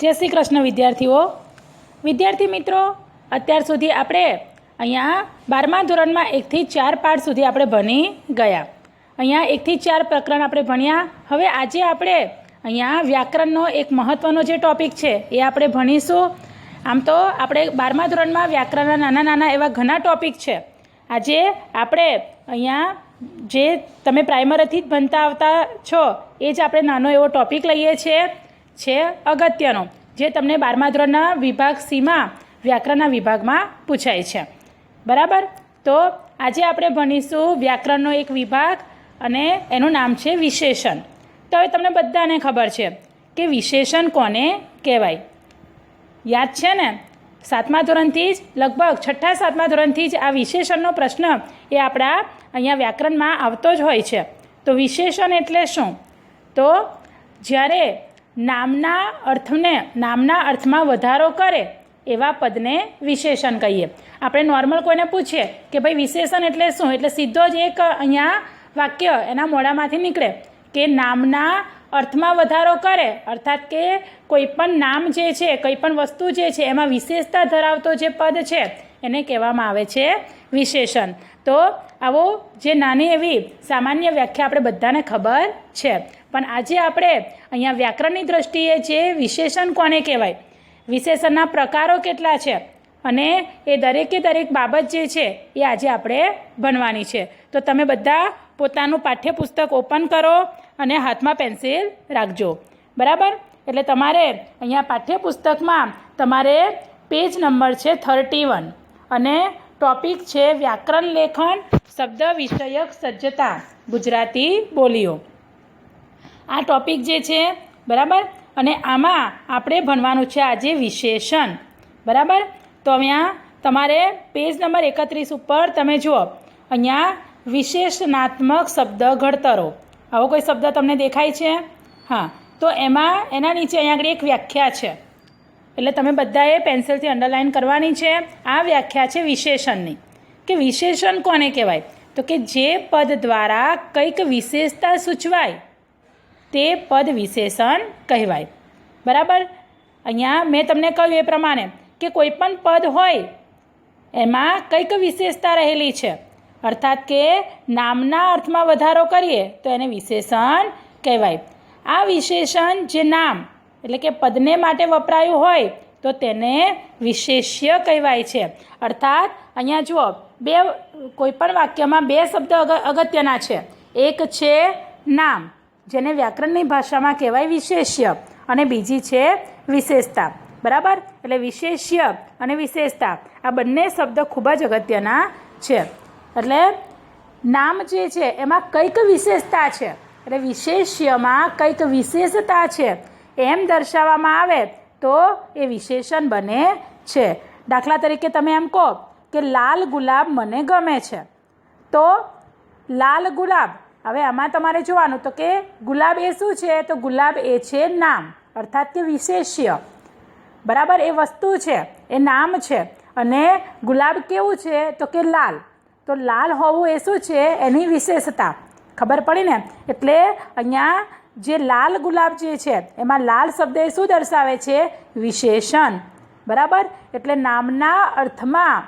જય શ્રી કૃષ્ણ વિદ્યાર્થીઓ. વિદ્યાર્થી મિત્રો, અત્યાર સુધી આપણે અહીંયા બારમા ધોરણમાં એકથી ચાર પાઠ સુધી આપણે ભણી ગયા. અહીંયા એકથી ચાર પ્રકરણ આપણે ભણ્યા. હવે આજે આપણે અહીંયા વ્યાકરણનો એક મહત્ત્વનો જે ટોપિક છે એ આપણે ભણીશું. આમ તો આપણે બારમા ધોરણમાં વ્યાકરણના નાના નાના એવા ઘણા ટોપિક છે. આજે આપણે અહીંયા જે તમે પ્રાઇમરીથી જ ભણતા આવતા છો, એ જ આપણે નાનો એવો ટોપિક લઈએ છીએ. છે અગત્યનો, જે તમને બારમા ધોરણના વિભાગ સીમાં વ્યાકરણના વિભાગમાં પૂછાય છે. બરાબર? તો આજે આપણે ભણીશું વ્યાકરણનો એક વિભાગ અને એનું નામ છે વિશેષણ. તો હવે તમને બધાને ખબર છે કે વિશેષણ કોને કહેવાય? યાદ છે ને? સાતમા ધોરણથી જ, લગભગ છઠ્ઠા સાતમા ધોરણથી જ આ વિશેષણનો પ્રશ્ન એ આપણા અહીંયા વ્યાકરણમાં આવતો જ હોય છે. તો વિશેષણ એટલે શું? તો જ્યારે નામના અર્થને, નામના અર્થમાં વધારો કરે એવા પદને વિશેષણ કહીએ. આપણે નોર્મલ કોઈને પૂછીએ કે ભાઈ વિશેષણ એટલે શું? એટલે સીધો જ એક અહીંયા વાક્ય એના મોઢામાંથી નીકળે કે નામના અર્થમાં વધારો કરે. અર્થાત કે કોઈ પણ નામ જે છે, કંઈ પણ વસ્તુ જે છે, એમાં વિશેષતા ધરાવતો જે પદ છે, એને કહેવામાં આવે છે વિશેષણ. તો આવો જે નાની એવી સામાન્ય વ્યાખ્યા આપણે બધાને ખબર છે. પણ આજે આપણે અહીંયા વ્યાકરણની દ્રષ્ટિએ જે વિશેષણ કોને કહેવાય, વિશેષણના પ્રકારો કેટલા છે અને એ દરેકે દરેક બાબત જે છે એ આજે આપણે ભણવાની છે. તો તમે બધા પોતાનું પાઠ્યપુસ્તક ઓપન કરો અને હાથમાં પેન્સિલ રાખજો. બરાબર? એટલે તમારે અહીંયા પાઠ્યપુસ્તકમાં તમારે પેજ નંબર છે થર્ટી વન અને ટોપિક છે વ્યાકરણ લેખન, શબ્દ વિષયક સજ્જતા, ગુજરાતી બોલીઓ. આ ટોપિક જે છે, બરાબર? અને આમાં આપણે ભણવાનું છે આજે વિશેષણ. બરાબર? તો અહીંયા તમારે પેજ નંબર એકત્રીસ ઉપર તમે જુઓ. અહીંયા વિશેષણાત્મક શબ્દ ઘડતરો. આવો કોઈ શબ્દ તમને દેખાય છે? હા. તો એમાં, એના નીચે અહીંયા આગળ એક વ્યાખ્યા છે. એટલે તમે બધાએ પેન્સિલથી અંડરલાઇન કરવાની છે. આ વ્યાખ્યા છે વિશેષણની. કે વિશેષણ કોને કહેવાય? તો કે જે પદ દ્વારા કંઈક વિશેષતા સૂચવાય. તે પદ વિશેષણ કહેવાય. બરાબર? અહીંયા મેં તમને કહ્યું એ પ્રમાણે કે કોઈ પણ પદ હોય, એમાં કંઈક વિશેષતા રહેલી છે. અર્થાત કે નામના અર્થમાં વધારો કરીએ તો એને વિશેષણ કહેવાય. આ વિશેષણ જે નામ, એટલે કે પદને માટે વપરાયું હોય, તો તેને વિશેષ્ય કહેવાય છે. અર્થાત, અહીંયા જુઓ, બે, કોઈ પણ વાક્યમાં બે શબ્દ અગત્યના છે. એક છે નામ. જેને વ્યાકરણની ભાષામાં કહેવાય વિશેષ્ય અને બીજી છે વિશેષતા. બરાબર? એટલે વિશેષ્ય અને વિશેષતા. આ બંને શબ્દ ખૂબ જ અગત્યના છે. એટલે નામ જે છે, એમાં કંઈક વિશેષતા છે. એટલે વિશેષ્યમાં કંઈક વિશેષતા છે. એમ દર્શાવવામાં આવે તો એ વિશેષણ બને છે. દાખલા તરીકે તમે એમ કહો કે લાલ ગુલાબ મને ગમે છે. તો લાલ ગુલાબ હવે આમાં તમારે જોવાનું તો કે ગુલાબ એ શું છે? તો ગુલાબ એ છે નામ, અર્થાત કે વિશેષ્ય. બરાબર, એ વસ્તુ છે, એ નામ છે. અને ગુલાબ કેવું છે? તો કે લાલ. તો લાલ હોવું એ શું છે? એની વિશેષતા. ખબર પડી ને? એટલે અહીંયા જે લાલ ગુલાબ જે છે, એમાં લાલ શબ્દ એ શું દર્શાવે છે? વિશેષણ. બરાબર? એટલે નામના અર્થમાં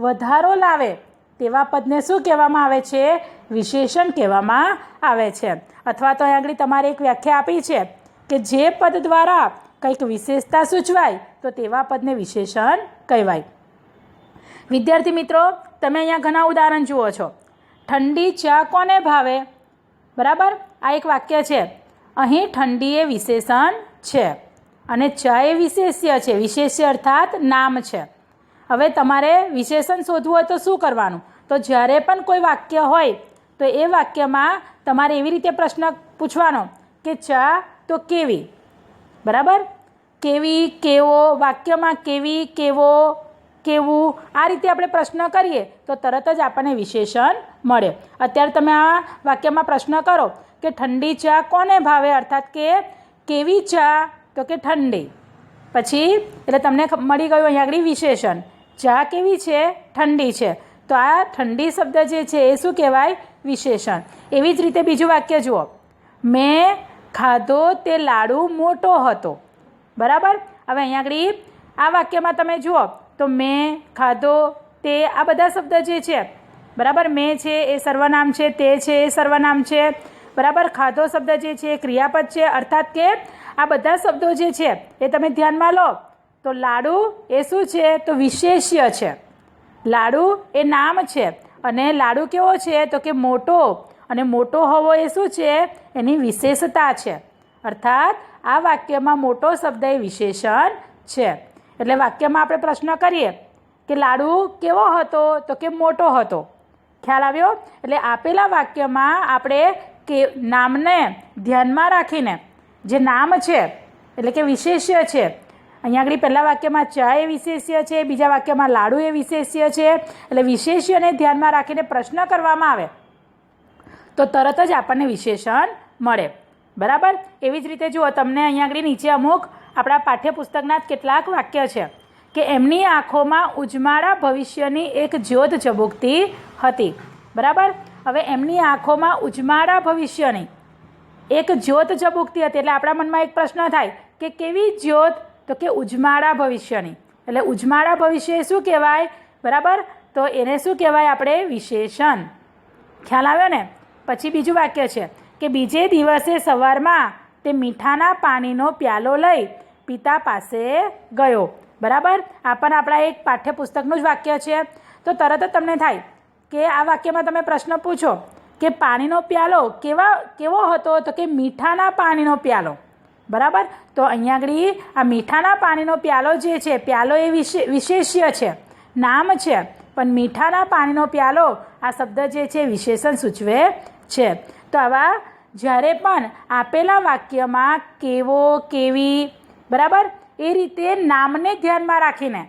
વધારો લાવે. તેવા પદને શું કહેવામાં આવે છે? વિશેષણ કહેવામાં આવે છે. અથવા તો અહીં આગળ તમારે એક વ્યાખ્યા આપી છે કે જે પદ દ્વારા કંઈક વિશેષતા સૂચવાય, તો તેવા પદને વિશેષણ કહેવાય. વિદ્યાર્થી મિત્રો, તમે અહીંયા ઘણા ઉદાહરણ જુઓ છો. ઠંડી ચા કોને ભાવે? બરાબર? આ એક વાક્ય છે. અહીં ઠંડી એ વિશેષણ છે અને ચા એ વિશેષ્ય છે. વિશેષ્ય અર્થાત નામ છે. હવે તમારે વિશેષણ શોધવું હોય તો શું કરવાનું? તો જ્યારે પણ કોઈ વાક્ય હોય, તો એ વાક્યમાં તમારે એવી રીતે પ્રશ્ન પૂછવાનો કે ચા તો કેવી? બરાબર? કેવી, કેવો, વાક્યમાં કેવી, કેવો, કેવું? આ રીતે આપણે પ્રશ્ન કરીએ, તો તરત જ આપણને વિશેષણ મળે. અત્યારે તમે આ વાક્યમાં પ્રશ્ન કરો કે ઠંડી ચા કોને ભાવે? અર્થાત કે કેવી ચા? તો કે ઠંડી. પછી, એટલે તમને મળી ગયું અહીંયા આગળ વિશેષણ. ચા કેવી છે? ઠંડી છે. તો આ ઠંડી શબ્દ જે છે એ શું કહેવાય? વિશેષણ. એવી જ રીતે બીજું વાક્ય જુઓ. મેં ખાધો તે લાડુ મોટો હતો. બરાબર? હવે અહીંયા આગળ આ વાક્યમાં તમે જુઓ. તો મેં ખાધો તે આ બધા શબ્દ જે છે. બરાબર? મેં છે એ સર્વનામ છે, તે છે એ સર્વનામ છે. બરાબર? ખાધો શબ્દ જે છે એ ક્રિયાપદ છે. અર્થાત કે આ બધા શબ્દો જે છે એ તમે ધ્યાનમાં લો. તો લાડુ એ શું છે? તો વિશેષ્ય છે. લાડુ એ નામ છે. અને લાડુ કેવો છે? તો કે મોટો. અને મોટો હોવો એ શું છે? એની વિશેષતા છે. અર્થાત આ વાક્યમાં મોટો શબ્દ એ વિશેષણ છે. એટલે વાક્યમાં આપણે પ્રશ્ન કરીએ કે લાડુ કેવો હતો? તો કે મોટો હતો. ખ્યાલ આવ્યો? એટલે આપેલા વાક્યમાં આપણે કે નામને ધ્યાનમાં રાખીને જે નામ છે, એટલે કે વિશેષ્ય છે અહીંયા આગળ પહેલાં વાક્યમાં ચા એ વિશેષ્ય છે, બીજા વાક્યમાં લાડુ એ વિશેષ્ય છે. એટલે વિશેષ્યને ધ્યાનમાં રાખીને પ્રશ્ન કરવામાં આવે. તો તરત જ આપણને વિશેષણ મળે. બરાબર? એવી જ રીતે જુઓ, તમને અહીંયા આગળ નીચે અમુક આપણા પાઠ્યપુસ્તકના જ કેટલાક વાક્ય છે કે એમની આંખોમાં ઉજમાળા ભવિષ્યની એક જ્યોત ઝબૂકતી હતી. બરાબર? હવે એમની આંખોમાં ઉજમાળા ભવિષ્યની એક જ્યોત ઝબૂકતી હતી. એટલે આપણા મનમાં એક પ્રશ્ન થાય કે કેવી જ્યોત તો કે ઉજમાળા ભવિષ્યની. એટલે ઉજમાળા ભવિષ્ય શું કહેવાય? બરાબર? તો એને શું કહેવાય આપણે? વિશેષણ. ખ્યાલ આવ્યો ને? પછી બીજું વાક્ય છે કે બીજે દિવસે સવારમાં તે મીઠાના પાણીનો પ્યાલો લઈ પિતા પાસે ગયો. બરાબર? આ પણ આપણા એક પાઠ્યપુસ્તકનું જ વાક્ય છે. તો તરત જ તમને થાય કે આ વાક્યમાં તમે પ્રશ્ન પૂછો કે પાણીનો પ્યાલો કેવા, કેવો હતો? તો કે મીઠાના પાણીનો પ્યાલો. બરાબર? તો અહીંયા આગળ આ મીઠાના પાણીનો પ્યાલો જે છે, પ્યાલો એ વિશે, વિશેષ્ય છે, નામ છે, પણ મીઠાના પાણીનો પ્યાલો આ શબ્દ જે છે, વિશેષણ સૂચવે છે. તો આવા જ્યારે પણ આપેલા વાક્યમાં કેવો, કેવી, બરાબર? એ રીતે નામને ધ્યાનમાં રાખીને,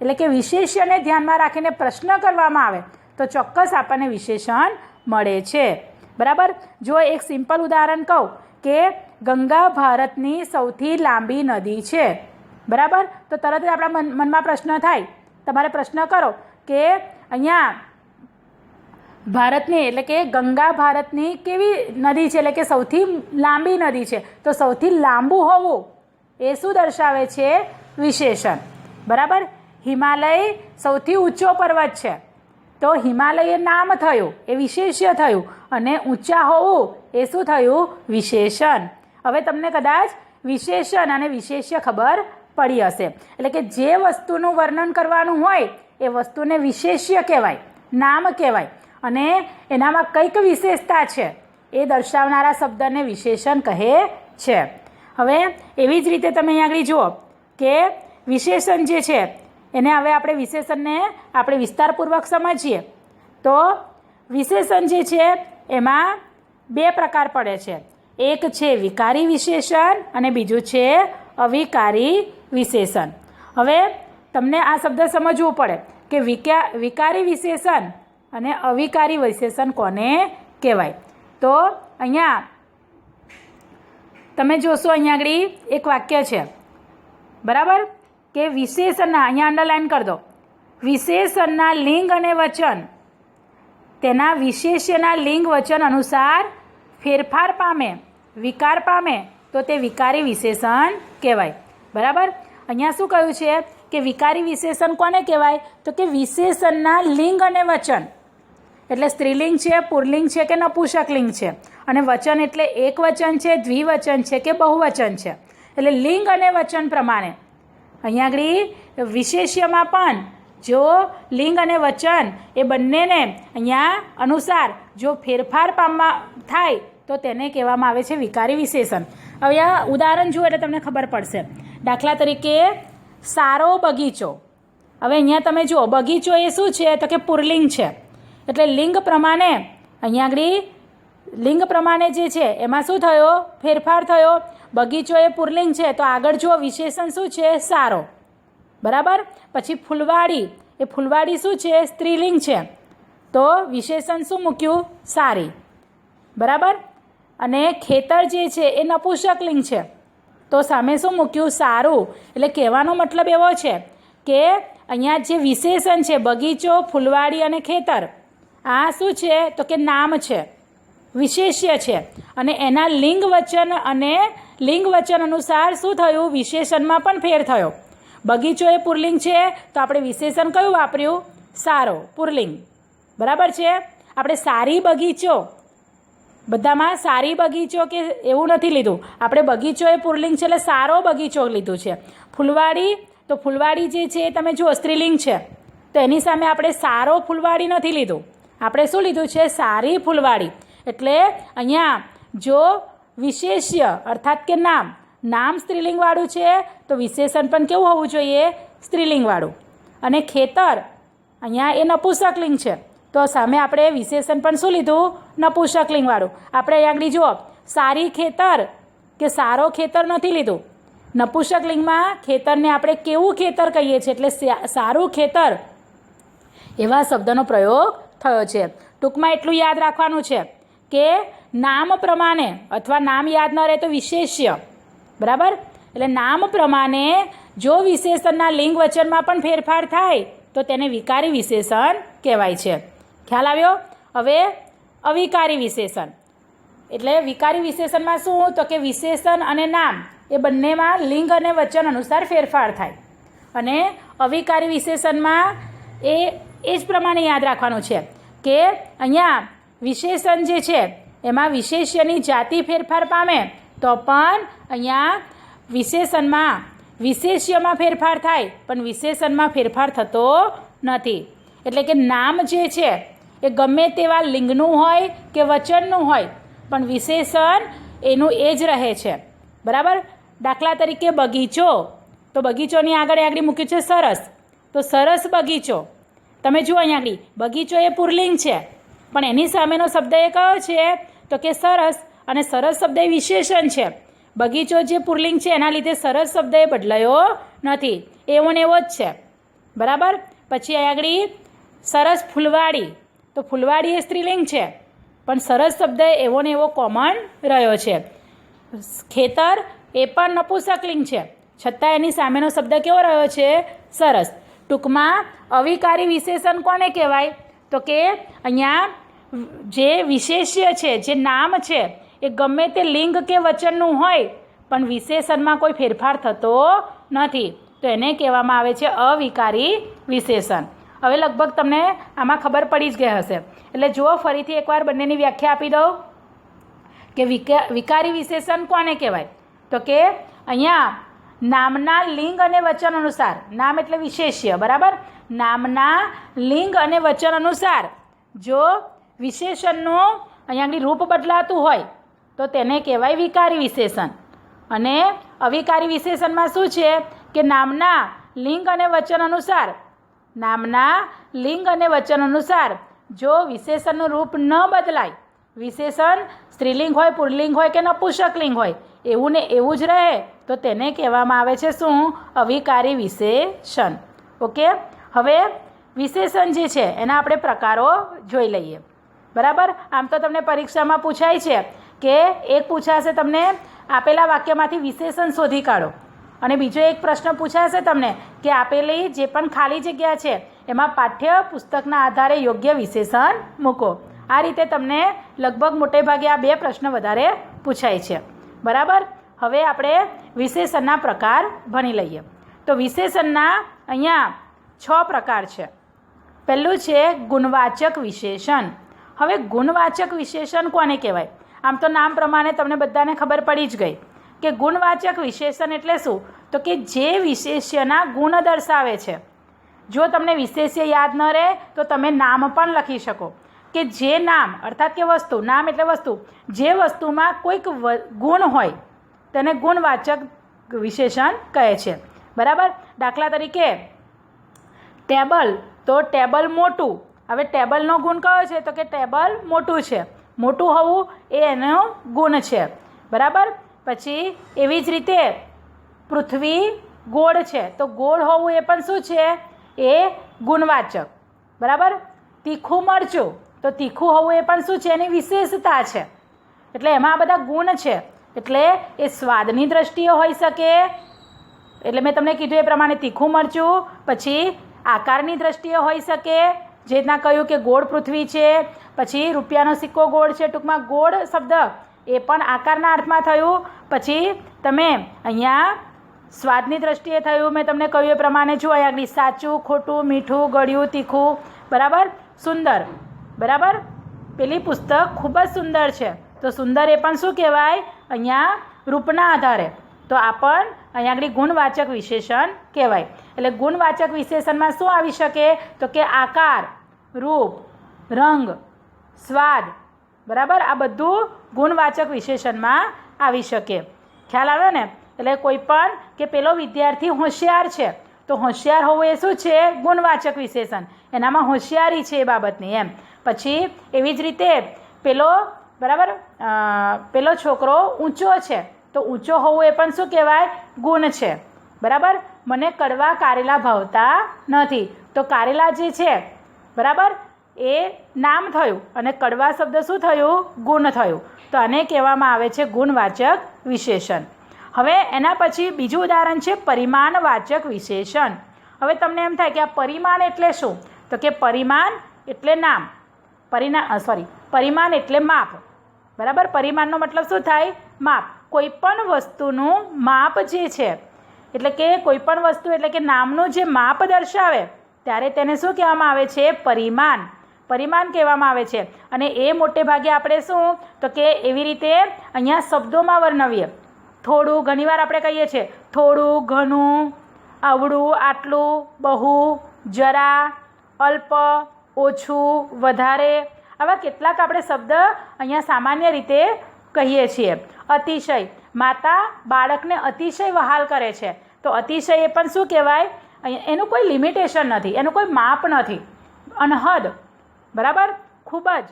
એટલે કે વિશેષ્યને ધ્યાનમાં રાખીને પ્રશ્ન કરવામાં આવે, તો ચોક્કસ આપણને વિશેષણ મળે છે. બરાબર? જો એક સિમ્પલ ઉદાહરણ કહું કે ગંગા ભારતની સૌથી લાંબી નદી છે. બરાબર? તો તરત જ આપણા મન, મનમાં પ્રશ્ન થાય. તમારે પ્રશ્ન કરો કે અહીંયા ભારતની, એટલે કે ગંગા ભારતની કેવી નદી છે? એટલે કે સૌથી લાંબી નદી છે. તો સૌથી લાંબુ હોવું એ શું દર્શાવે છે? વિશેષણ. બરાબર? હિમાલય સૌથી ઊંચો પર્વત છે. તો હિમાલય નામ થયું, એ વિશેષ્ય થયું. અને ઊંચા હોવું એ શું થયું? વિશેષણ. હવે તમને કદાચ વિશેષણ અને વિશેષ્ય ખબર પડી હશે. એટલે કે જે વસ્તુનું વર્ણન કરવાનું હોય, એ વસ્તુને વિશેષ્ય કહેવાય, નામ કહેવાય. અને એનામાં કંઈક વિશેષતા છે, એ દર્શાવનારા શબ્દને વિશેષણ કહે છે. હવે એવી જ રીતે તમે અહીં આગળ જુઓ કે વિશેષણ જે છે, એને હવે આપણે વિશેષણને આપણે વિસ્તારપૂર્વક સમજીએ. તો વિશેષણ જે છે, એમાં બે પ્રકાર પડે છે. એક છે વિકારી વિશેષણ અને બીજું છે અવિકારી વિશેષણ. હવે તમને આ શબ્દ સમજવું પડે કે વિકા વિકારી વિશેષણ અને અવિકારી વિશેષણ કોને કહેવાય? તો અહીંયા તમે જોશો અહીંયા આગળ એક વાક્ય છે. બરાબર? કે વિશેષણના, અહીંયા અંડરલાઇન કરી દો. વિશેષણના લિંગ અને વચન. તેના વિશેષ્યના લિંગ વચન અનુસાર ફેરફાર પામે, વિકાર પામે, તો તે વિકારી વિશેષણ કહેવાય. બરાબર? અહીંયા શું કહ્યું છે કે વિકારી વિશેષણ કોને કહેવાય? તો કે વિશેષણના લિંગ અને વચન. એટલે સ્ત્રીલિંગ છે, પુરલિંગ છે કે નપુંસકલિંગ છે? અને વચન એટલે એક વચન છે, દ્વિવચન છે કે બહુવચન છે? એટલે લિંગ અને વચન પ્રમાણે. અહીંયા આગળ, વિશેષ્યમાં પણ જો લિંગ અને વચન એ બંનેને અહીંયા અનુસાર જો ફેરફાર પામવા થાય તો તેને કહેવામાં આવે છે વિકારી વિશેષણ. હવે આ ઉદાહરણ જુઓ એટલે તમને ખબર પડશે. દાખલા તરીકે, સારો બગીચો. હવે અહીંયા તમે જુઓ, બગીચો એ શું છે? તો કે પુરલિંગ છે. એટલે લિંગ પ્રમાણે, અહીંયા આગળ લિંગ પ્રમાણે જે છે, એમાં શું થયો? ફેરફાર થયો. બગીચો એ પુરલિંગ છે. તો આગળ જુઓ, વિશેષણ શું છે? સારો. બરાબર? પછી ફૂલવાડી. એ ફૂલવાડી શું છે? સ્ત્રીલિંગ છે. તો વિશેષણ શું મૂક્યું? સારી. બરાબર? અને ખેતર જે છે એ નપુંસકલિંગ છે. તો સામે શું મૂક્યું? સારું. એટલે કહેવાનો મતલબ એવો છે કે અહીંયા જે વિશેષણ છે, બગીચો, ફૂલવાડી અને ખેતર, આ શું છે? તો કે નામ છે, વિશેષ્ય છે. અને એના લિંગ વચન અને લિંગ વચન અનુસાર શું થયું? વિશેષણમાં પણ ફેર થયો. બગીચો એ પુરલિંગ છે, તો આપણે વિશેષણ કયું વાપર્યું? સારો, પુરલિંગ. બરાબર છે? આપણે સારી બગીચો બધામાં સારી બગીચો કે એવું નથી લીધું. આપણે બગીચો એ પુરલિંગ છે એટલે સારો બગીચો લીધું છે. ફૂલવાડી, તો ફૂલવાડી જે છે એ તમે જુઓ, સ્ત્રીલિંગ છે. તો એની સામે આપણે સારો ફૂલવાડી નથી લીધું. આપણે શું લીધું છે? સારી ફૂલવાડી. એટલે અહીંયા જો વિશેષ્ય, અર્થાત કે નામ નામ સ્ત્રીલિંગવાળું છે, તો વિશેષણ પણ કેવું હોવું જોઈએ? સ્ત્રીલિંગવાળું. અને ખેતર, અહીંયા એ નપુસકલિંગ છે. તો સામે આપણે વિશેષણ પણ શું લીધું? નપુસકલિંગવાળું આપણે આગળ જુઓ. સારી ખેતર કે સારો ખેતર નથી લીધું. નપુસકલિંગમાં ખેતરને આપણે કેવું ખેતર કહીએ છીએ? એટલે સારું ખેતર. એવા શબ્દનો પ્રયોગ થયો છે. ટૂંકમાં એટલું યાદ રાખવાનું છે કે નામ પ્રમાણે અથવા નામ યાદ ન રહે તો વિશેષ્ય. બરાબર? એટલે નામ પ્રમાણે જો વિશેષણના લિંગ વચનમાં પણ ફેરફાર થાય તો તેને વિકારી વિશેષણ કહેવાય છે. ખ્યાલ આવ્યો? હવે અવિકારી વિશેષણ. એટલે વિકારી વિશેષણમાં શું તો કે વિશેષણ અને નામ એ બંનેમાં લિંગ અને વચન અનુસાર ફેરફાર થાય. અને અવિકારી વિશેષણમાં એ એ જ પ્રમાણે યાદ રાખવાનું છે કે અહીંયા વિશેષણ જે છે એમાં વિશેષ્યની જાતિ ફેરફાર પામે તો પણ અહીંયા વિશેષણમાં વિશેષ્યમાં ફેરફાર થાય પણ વિશેષણમાં ફેરફાર થતો નથી. એટલે કે નામ જે છે એ ગમે તેવા લિંગનું હોય કે વચનનું હોય, પણ વિશેષણ એનું એ જ રહે છે. બરાબર? દાખલા તરીકે બગીચો. તો બગીચોની આગળ આગળ મૂક્યું છે સરસ. તો સરસ બગીચો. તમે જુઓ અહીંયા આગળ. બગીચો એ પુરલિંગ છે. પણ એની સામેનો શબ્દ એ કયો છે? તો કે સરસ. અને સરસ શબ્દ એ વિશેષણ છે. બગીચો જે પુરલિંગ છે, એના લીધે સરસ શબ્દ એ બદલાયો નથી. એવો ને એવો જ છે. બરાબર? પછી અહીં આગળ સરસ ફૂલવાડી. તો ફૂલવાડી એ સ્ત્રીલિંગ છે. પણ સરસ શબ્દ એવો ને એવો કોમન રહ્યો છે. ખેતર એ પણ નપુસકલિંગ છે. છતાં એની સામેનો શબ્દ કેવો રહ્યો છે? સરસ. ટૂંકમાં અવિકારી વિશેષણ કોને કહેવાય? તો કે અહીંયા જે વિશેષ્ય છે, જે નામ છે, એ ગમે તે લિંગ કે વચનનું હોય, પણ વિશેષણમાં કોઈ ફેરફાર થતો નથી. તો એને કહેવામાં આવે છે અવિકારી વિશેષણ. હવે લગભગ તમને આમાં ખબર પડી જ ગઈ હશે. એટલે જુઓ, ફરીથી એકવાર બંનેની વ્યાખ્યા આપી દઉં કે વિકા, વિકારી વિશેષણ કોને કહેવાય? તો કે અહીંયા નામના લિંગ અને વચન અનુસાર, નામ એટલે વિશેષ્ય, બરાબર? નામના લિંગ અને વચન અનુસાર, જો વિશેષણનું અહીંયા આગળ રૂપ બદલાતું હોય, તો તેને કહેવાય વિકારી વિશેષણ. અને અવિકારી વિશેષણમાં શું છે? કે નામના લિંગ અને વચન અનુસાર નામના લિંગ અને વચન અનુસાર જો વિશેષણનું રૂપ ન બદલાય, વિશેષણ સ્ત્રીલિંગ હોય પુલ્લિંગ હોય કે નપુંસકલિંગ હોય, એવું ને એવું જ રહે, તો તેને કહેવામાં આવે છે શું? અવિકારી વિશેષણ. ઓકે? હવે વિશેષણ જે છે, એના આપણે પ્રકારો જોઈ લઈએ. બરાબર? આમ તો તમને પરીક્ષામાં પૂછાય છે કે એક પૂછાશે તમને, આપેલા વાક્યમાંથી વિશેષણ શોધી કાઢો. અને બીજો એક પ્રશ્ન પૂછાશે તમને કે આપેલી જે પણ ખાલી જગ્યા છે, એમાં પાઠ્ય પુસ્તકના આધારે યોગ્ય વિશેષણ મૂકો. આ રીતે તમને લગભગ મોટે ભાગે આ બે પ્રશ્ન વધારે પૂછાય છે. બરાબર? હવે આપણે વિશેષણના પ્રકાર ભણી લઈએ. તો વિશેષણના અહીંયા છ પ્રકાર છે. પહેલું છે ગુણવાચક વિશેષણ. હવે ગુણવાચક વિશેષણ કોને કહેવાય? આમ તો નામ પ્રમાણે તમને બધાને ખબર પડી જ ગઈ. કે ગુણવાચક વિશેષણ એટલે શું? તો કે જે વિશેષ્યના ગુણ દર્શાવે છે. જો તમને વિશેષ્ય યાદ ન રહે, તો તમે નામ પણ લખી શકો. કે જે નામ, અર્થાત કે વસ્તુ, નામ એટલે વસ્તુ, જે વસ્તુમાં કોઈક ગુણ હોય, તેને ગુણવાચક વિશેષણ કહે છે. બરાબર? દાખલા તરીકે, ટેબલ, તો ટેબલ મોટું. હવે ટેબલનો ગુણ કયો છે? તો કે ટેબલ મોટું છે. મોટું હોવું એ એનો ગુણ છે. બરાબર? પછી એવી જ રીતે પૃથ્વી ગોળ છે. તો ગોળ હોવું એ પણ શું છે? એ ગુણવાચક. બરાબર? તીખું મરચું. તો તીખું હોવું એ પણ શું છે? એની વિશેષતા છે. એટલે એમાં આ બધા ગુણ છે. એટલે એ સ્વાદની દ્રષ્ટિએ હોઈ શકે. એટલે મેં તમને કીધું એ પ્રમાણે તીખું મરચું, પછી આકારની દ્રષ્ટિએ હોઈ શકે. જે રીતના કહ્યું કે ગોળ પૃથ્વી છે, પછી રૂપિયાનો સિક્કો ગોળ છે, ટૂંકમાં ગોળ શબ્દ એ પણ આકારના અર્થમાં થયું. પછી તમે અહીંયા સ્વાદની દ્રષ્ટિએ થયું, મેં તમને કહ્યું એ પ્રમાણે જો અહીંયા આગળ સાચું, ખોટું, મીઠું, ગળ્યું, તીખું, બરાબર? સુંદર. બરાબર? પેલી પુસ્તક ખૂબ જ સુંદર છે. તો સુંદર એ પણ શું કહેવાય? અહીંયા રૂપના આધારે. તો આ પણ અહીંયા આગળ ગુણવાચક વિશેષણ કહેવાય. એટલે ગુણવાચક વિશેષણમાં શું આવી શકે? તો કે આકાર, રૂપ, રંગ, સ્વાદ. બરાબર? આ બધું ગુણવાચક વિશેષણમાં આવી શકે. ખ્યાલ આવ્યો ને? એટલે કોઈ પણ કે પેલો વિદ્યાર્થી હોશિયાર છે, તો હોશિયાર હોવું એ શું છે? ગુણવાચક વિશેષણ. એનામાં હોશિયારી છે એ બાબતની એમ. પછી એવી જ રીતે પેલો, બરાબર? પેલો છોકરો ઊંચો છે, તો ઊંચો હોવું એ પણ શું કહેવાય? ગુણ છે. બરાબર? મને કડવા કારેલા ભાવતા નથી. તો કારેલા જે છે, બરાબર? એ નામ થયું અને કડવા શબ્દ શું થયું? ગુણ થયું. તો આને કહેવામાં આવે છે ગુણવાચક વિશેષણ. હવે એના પછી બીજું ઉદાહરણ છે પરિમાણવાચક વિશેષણ. હવે તમને એમ થાય કે આ પરિમાણ એટલે શું? તો કે પરિમાણ એટલે નામ. પરિણા સોરી પરિમાણ એટલે માપ. બરાબર? પરિમાણનો મતલબ શું થાય? માપ. કોઈ પણ વસ્તુનું માપ જે છે, એટલે કે કોઈપણ વસ્તુ એટલે કે નામનું જે માપ દર્શાવે, ત્યારે તેને શું કહેવામાં આવે છે? પરિમાણ. પરિમાણ કહેવામાં આવે છે. અને એ મોટે ભાગે આપણે શું? તો કે એવી રીતે અહીંયા શબ્દોમાં વર્ણવીએ. થોડું ઘણીવાર આપણે કહીએ છીએ, થોડું ઘણું, આવડું, આટલું, બહુ, જરા, અલ્પ, ઓછું, વધારે. આવા કેટલાક આપણે શબ્દ અહીંયા સામાન્ય રીતે કહીએ છીએ. અતિશય. માતા બાળકને અતિશય વહાલ કરે છે. તો અતિશય એ પણ શું કહેવાય? એનું કોઈ લિમિટેશન નથી. એનું કોઈ માપ નથી. અનહદ. બરાબર? ખૂબ જ.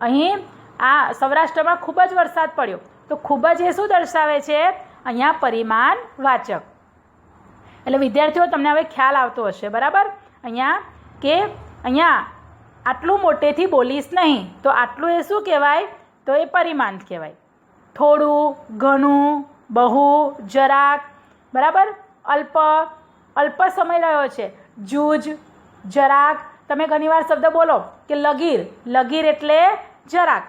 અહીં આ સૌરાષ્ટ્રમાં ખૂબ જ વરસાદ પડ્યો. તો ખૂબ જ એ શું દર્શાવે છે? અહીંયા પરિમાણ વાચક. એટલે વિદ્યાર્થીઓ, તમને હવે ખ્યાલ આવતો હશે, બરાબર? અહીંયા કે અહીંયા આટલું મોટેથી બોલીશ નહીં. તો આટલું એ શું કહેવાય? તો એ પરિમાણ કહેવાય. થોડું, ઘણું, બહુ, જરાક, બરાબર? અલ્પ અલ્પ સમય રહ્યો છે. જૂજ, જરાક તમે ઘણીવાર શબ્દ બોલો કે લગીર લગીર એટલે જરાક.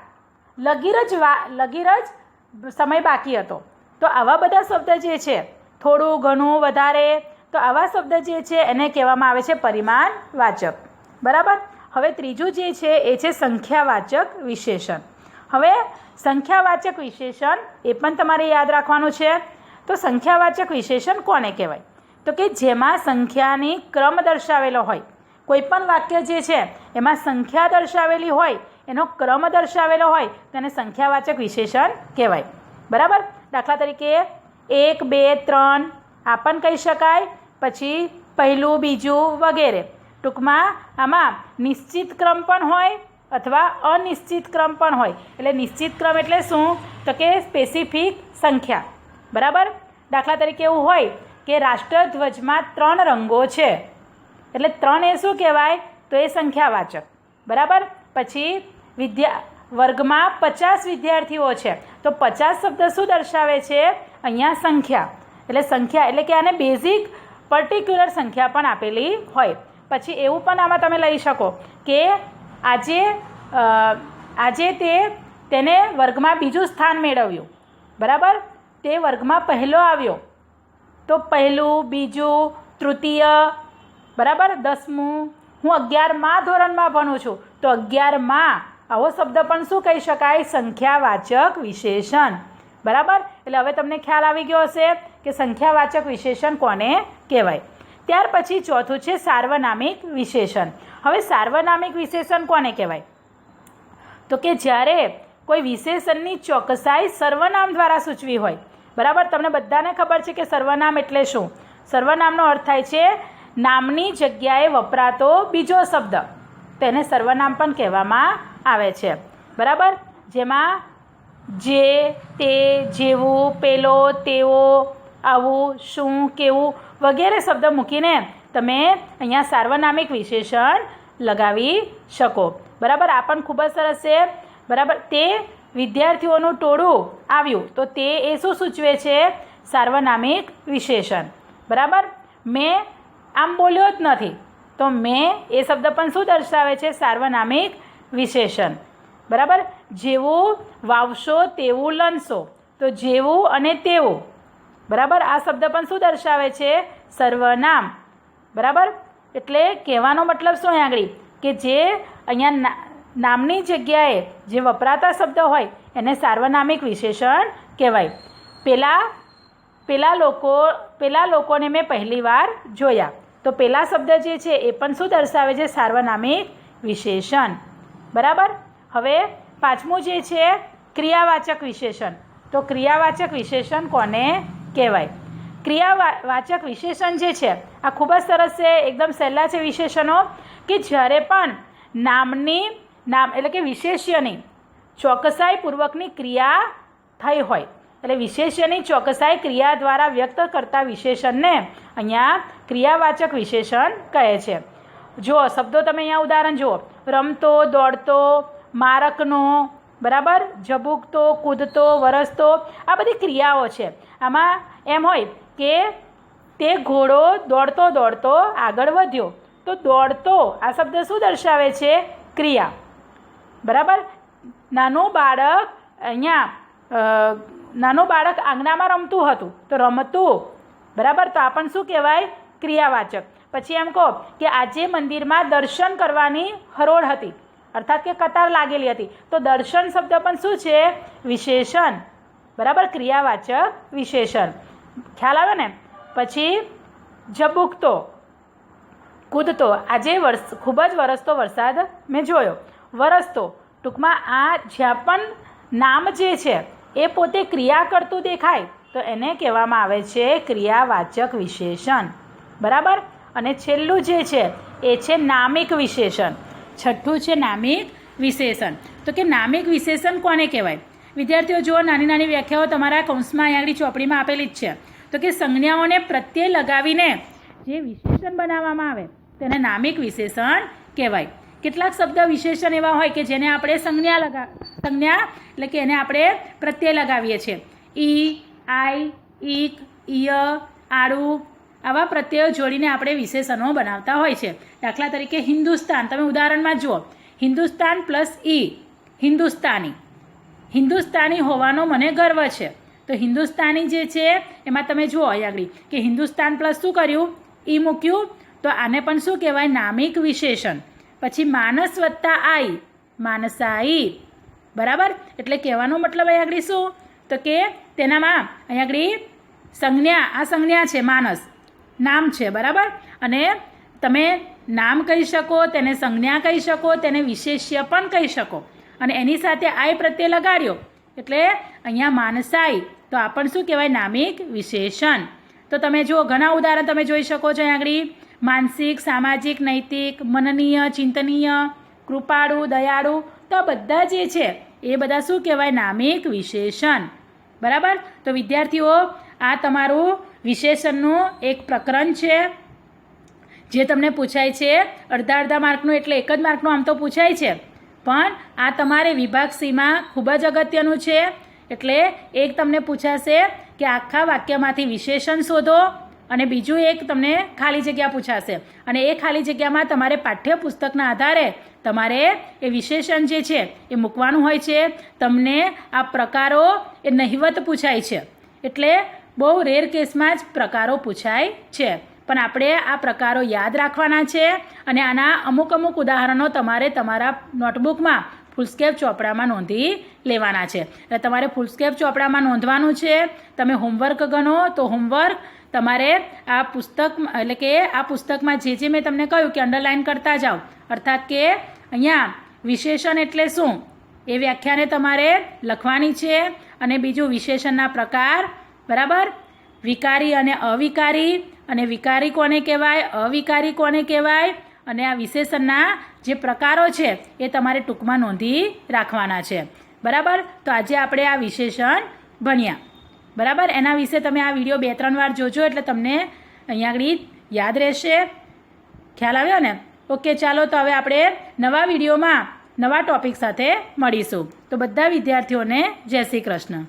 લગીર જ વા, લગીર જ સમય બાકી હતો. તો આવા બધા શબ્દ જે છે, થોડું ઘણું વધારે, તો આવા શબ્દ જે છે એને કહેવામાં આવે છે પરિમાણ વાચક. બરાબર? હવે ત્રીજું જે છે, એ છે સંખ્યાવાચક વિશેષણ. હવે સંખ્યાવાચક વિશેષણ એ પણ તમારે યાદ રાખવાનું છે. તો સંખ્યાવાચક વિશેષણ કોને કહેવાય? તો કે જેમાં સંખ્યાની ક્રમ દર્શાવેલો હોય. કોઈ પણ વાક્ય જે છે, એમાં સંખ્યા દર્શાવેલી હોય, એનો ક્રમ દર્શાવેલો હોય તેને સંખ્યાવાચક વિશેષણ કહેવાય. બરાબર? દાખલા તરીકે, એક, બે, ત્રણ, આ પણ કહી શકાય. પછી, પહેલું, બીજું વગેરે. ટૂંકમાં, આમાં નિશ્ચિત ક્રમ પણ હોય અથવા અનિશ્ચિત ક્રમ પણ હોય. એટલે નિશ્ચિત ક્રમ એટલે શું? તો કે સ્પેસિફિક સંખ્યા. બરાબર? દાખલા તરીકે એવું હોય કે રાષ્ટ્રધ્વજમાં ત્રણ રંગો છે. એટલે ત્રણ એ શું કહેવાય? તો એ સંખ્યાવાચક. બરાબર? પછી વિદ્યા, વર્ગમાં પચાસ વિદ્યાર્થીઓ છે. તો પચાસ શબ્દ શું દર્શાવે છે? અહીંયા સંખ્યા. એટલે સંખ્યા, એટલે કે આને બેઝિક પર્ટિક્યુલર સંખ્યા પણ આપેલી હોય. પછી એવું પણ આમાં તમે લઈ શકો કે આજે આજે તે તેને વર્ગમાં બીજું સ્થાન મેળવ્યું. બરાબર? તે વર્ગમાં પહેલો આવ્યો. તો પહેલું, બીજું, તૃતીય બરાબર? દસમું. હું અગિયારમાં ધોરણમાં ભણું છું. તો અગિયારમાં, આવો શબ્દ પણ શું કહી શકાય? સંખ્યાવાચક વિશેષણ. બરાબર? એટલે હવે તમને ખ્યાલ આવી ગયો હશે કે સંખ્યાવાચક વિશેષણ કોને કહેવાય? ત્યાર પછી ચોથું છે સાર્વનામિક વિશેષણ. હવે સાર્વનામિક વિશેષણ કોને કહેવાય? તો કે જ્યારે કોઈ વિશેષણની ચોકસાઈ સર્વનામ દ્વારા સૂચવી હોય. બરાબર? તમને બધાને ખબર છે કે સર્વનામ એટલે શું? સર્વનામનો અર્થ થાય છે નામની જગ્યાએ વપરાતો બીજો શબ્દ. તેને સર્વનામ પણ કહેવામાં આવે છે. બરાબર? જેમાં જે, તે, જેવું, પેલો, તેઓ, આવું, શું, કેવું વગેરે શબ્દ મૂકીને તમે અહીંયા સાર્વનામિક વિશેષણ લગાવી શકો. બરાબર? આ પણ ખૂબ જ સરસ છે. બરાબર? તે વિદ્યાર્થીઓનું ટોળું આવ્યું. તો તે એ શું સૂચવે છે? સાર્વનામિક વિશેષણ. બરાબર? મેં આમ બોલ્યો જ નથી. તો મેં એ શબ્દ પણ શું દર્શાવે છે? સાર્વનામિક વિશેષણ. બરાબર? જેવું વાવશો તેવું લણશો. તો જેવું અને તેવું. બરાબર? આ શબ્દ પણ શું દર્શાવે છે? સર્વનામ. બરાબર? એટલે કહેવાનો મતલબ શું અહીં આગળ? કે જે અહીંયા નામની જગ્યાએ જે વપરાતા શબ્દ હોય, એને સાર્વનામિક વિશેષણ કહેવાય. પેલા પેલા લોકો, પેલા લોકોને મેં પહેલી વાર જોયા. તો પહેલા શબ્દ જે છે એ પણ શું દર્શાવે છે? સાર્વનામિક વિશેષણ. બરાબર? હવે પાંચમું જે છે, ક્રિયાવાચક વિશેષણ. તો ક્રિયાવાચક વિશેષણ કોને કહેવાય? ક્રિયાવાચક વિશેષણ જે છે, આ ખૂબ જ સરસ છે, એકદમ સહેલા છે વિશેષણો, કે જ્યારે પણ નામની, નામ એટલે કે વિશેષ્યની ચોકસાઈપૂર્વકની ક્રિયા થઈ હોય. એટલે વિશેષ્યની ચોકસાઈ ક્રિયા દ્વારા વ્યક્ત કરતા વિશેષણને અહીંયા ક્રિયાવાચક વિશેષણ કહે છે. જુઓ, શબ્દો તમે અહીંયા ઉદાહરણ જુઓ. રમતો, દોડતો, મારકનો, બરાબર? ઝબૂકતો, કૂદતો, વરસતો, આ બધી ક્રિયાઓ છે. આમાં એમ હોય કે તે ઘોડો દોડતો દોડતો આગળ વધ્યો. તો દોડતો, આ શબ્દ શું દર્શાવે છે? ક્રિયા. બરાબર? નાનું બાળક અહીંયા નાનું બાળક આંગણામાં રમતું હતું, તો રમતું. બરાબર? તો આપણ શું કહેવાય? ક્રિયાવાચક. પછી એમ કહો કે આજે મંદિરમાં દર્શન કરવાની હરોળ હતી, અર્થાત કે કતાર લાગેલી હતી. તો દર્શન શબ્દ પણ શું છે? વિશેષણ. બરાબર? ક્રિયાવાચક વિશેષણ. ખ્યાલ આવે ને? પછી ઝબૂકતો, કૂદતો. આજે વર્ષ, ખૂબ જ વરસતો વરસાદ મેં જોયો. વરસતો. ટૂંકમાં આ જ્યાં પણ નામ જે છે એ પોતે ક્રિયા કરતું દેખાય તો એને કહેવામાં આવે છે ક્રિયાવાચક વિશેષણ. બરાબર? અને છેલ્લું જે છે, એ છે નામિક વિશેષણ. છઠ્ઠું છે નામિક વિશેષણ. તો કે નામિક વિશેષણ કોને કહેવાય? વિદ્યાર્થીઓ, જુઓ, નાની નાની વ્યાખ્યાઓ તમારા કૌંસમાં અહીં આગળ ચોપડીમાં આપેલી જ છે. તો કે સંજ્ઞાઓને પ્રત્યય લગાવીને જે વિશેષણ બનાવવામાં આવે, તેને નામિક વિશેષણ કહેવાય. કેટલાક શબ્દ વિશેષણ એવા હોય કે જેને આપણે સંજ્ઞા લગા, સંજ્ઞા એટલે કે એને આપણે પ્રત્યય લગાવીએ છીએ. ઈ, આઈ, ઈક, ઈય, આડું આવા પ્રત્યયો જોડીને આપણે વિશેષણો બનાવતા હોય છે. દાખલા તરીકે હિન્દુસ્તાન, તમે ઉદાહરણમાં જુઓ. Hindustan plus E, Hindustani. Hindustani હોવાનો મને ગર્વ છે. તો હિન્દુસ્તાની જે છે, એમાં તમે જુઓ અહીં આગળ કે હિન્દુસ્તાન પ્લસ શું કર્યું? ઈ મૂક્યું. તો આને પણ શું કહેવાય? નામિક વિશેષણ. પછી માનસ વત્તા આઈ. માનસાઈ બરાબર? એટલે કહેવાનો મતલબ અહીં આગળ શું? તો કે તેનામાં અહીં આગળ સંજ્ઞા, આ સંજ્ઞા છે માનસ. નામ છે, બરાબર? અને તમે નામ કહી શકો, તેને સંજ્ઞા કહી શકો, તેને વિશેષ્ય પણ કહી શકો. અને એની સાથે આય પ્રત્યે લગાડ્યો. એટલે અહીંયા માનસાઈ તો આ પણ શું કહેવાય? નામિક વિશેષણ. તો તમે જુઓ, ઘણા ઉદાહરણ તમે જોઈ શકો છો અહીં આગળ. માનસિક, સામાજિક, નૈતિક, મનનીય, ચિંતનીય, કૃપાળુ, દયાળુ તો બધા જે છે એ બધા શું કહેવાય? નામિક વિશેષણ. બરાબર? તો વિદ્યાર્થીઓ, આ તમારું વિશેષણનું એક પ્રકરણ છે. જે તમને પૂછાય છે, અડધા અડધા માર્કનું એટલે એક જ માર્કનું આમ તો પૂછાય છે. પણ આ તમારે વિભાગ સીમાં ખૂબ જ અગત્યનું છે. એટલે એક તમને પૂછાશે કે આખા વાક્યમાંથી વિશેષણ શોધો. અને બીજું એક તમને ખાલી જગ્યા પૂછાશે. અને એ ખાલી જગ્યામાં તમારે પાઠ્યપુસ્તકના આધારે તમારે એ વિશેષણ જે છે એ મૂકવાનું હોય છે. તમને આ પ્રકારો એ નહિવત પૂછાય છે. એટલે બહુ રેર કેસમાં જ પ્રકારો પૂછાય છે. પણ આપણે આ પ્રકારો યાદ રાખવાના છે અને આના અમુક અમુક ઉદાહરણો તમારે તમારા નોટબુકમાં ફૂલસ્કેપ ચોપડામાં નોંધી લેવાના છે. એટલે તમારે ફૂલસ્કેપ ચોપડામાં નોંધવાનું છે. તમે હોમવર્ક ગણો તો હોમવર્ક તમારે આ પુસ્તક, એટલે કે આ પુસ્તકમાં જે જે મેં તમને કહ્યું કે અંડરલાઇન કરતા જાઓ. અર્થાત કે અહીંયા વિશેષણ એટલે શું? એ વ્યાખ્યાને તમારે લખવાની છે અને બીજું વિશેષણના પ્રકાર, બરાબર? વિકારી અને અવિકારી, અને વિકારી કોને કહેવાય? અવિકારી કોને કહેવાય? અને આ વિશેષણના જે પ્રકારો છે એ તમારે ટૂંકમાં નોંધી રાખવાના છે. બરાબર? તો આજે આપણે આ વિશેષણ ભણ્યા. બરાબર? એના વિશે તમે આ વીડિયો બે ત્રણ વાર જોજો એટલે તમને અહીંયા આગળ યાદ રહેશે. ખ્યાલ આવ્યો ને? ઓકે, ચાલો તો હવે આપણે નવા વિડીયોમાં નવા ટોપિક સાથે મળીશું. તો બધા વિદ્યાર્થીઓને જય શ્રી કૃષ્ણ.